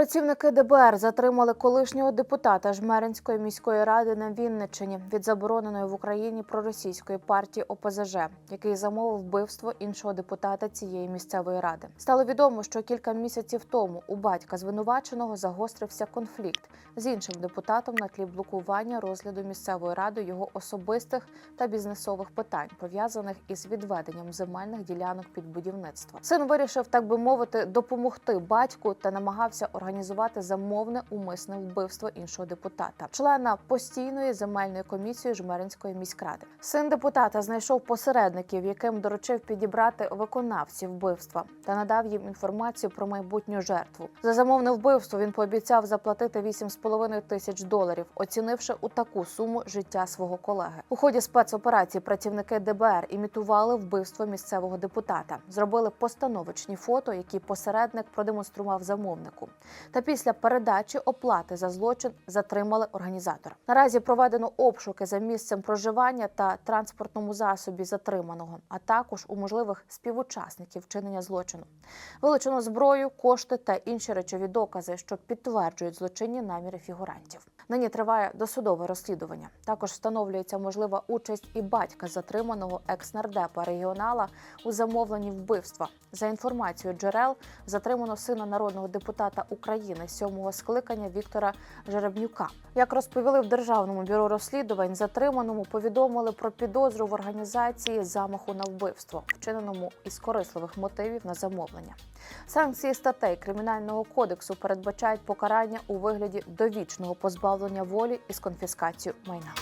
Працівники ДБР затримали колишнього депутата Жмеринської міської ради на Вінниччині від забороненої в Україні проросійської партії ОПЗЖ, який замовив вбивство іншого депутата цієї місцевої ради. Стало відомо, що кілька місяців тому у батька звинуваченого загострився конфлікт з іншим депутатом на тлі блокування розгляду місцевої ради його особистих та бізнесових питань, пов'язаних із відведенням земельних ділянок під будівництво. Син вирішив, так би мовити, допомогти батьку та намагався організувати замовне умисне вбивство іншого депутата, члена постійної земельної комісії Жмеринської міськради. Син депутата знайшов посередників, яким доручив підібрати виконавців вбивства та надав їм інформацію про майбутню жертву. За замовне вбивство він пообіцяв заплатити 8,5 тисяч доларів, оцінивши у таку суму життя свого колеги. У ході спецоперації працівники ДБР імітували вбивство місцевого депутата, зробили постановочні фото, які посередник продемонстрував замовнику. Та після передачі оплати за злочин затримали організатора. Наразі проведено обшуки за місцем проживання та транспортному засобі затриманого, а також у можливих співучасників вчинення злочину. Вилучено зброю, кошти та інші речові докази, що підтверджують злочинні наміри фігурантів. Нині триває досудове розслідування. Також встановлюється можлива участь і батька затриманого екс-нардепа регіонала у замовленні вбивства. За інформацією джерел, затримано сина народного депутата України сьомого скликання Віктора Жеребнюка. Як розповіли в державному бюро розслідувань, затриманому повідомили про підозру в організації замаху на вбивство, вчиненому із корисливих мотивів на замовлення. Санкції статей кримінального кодексу передбачають покарання у вигляді довічного позбавлення волі із конфіскацією майна.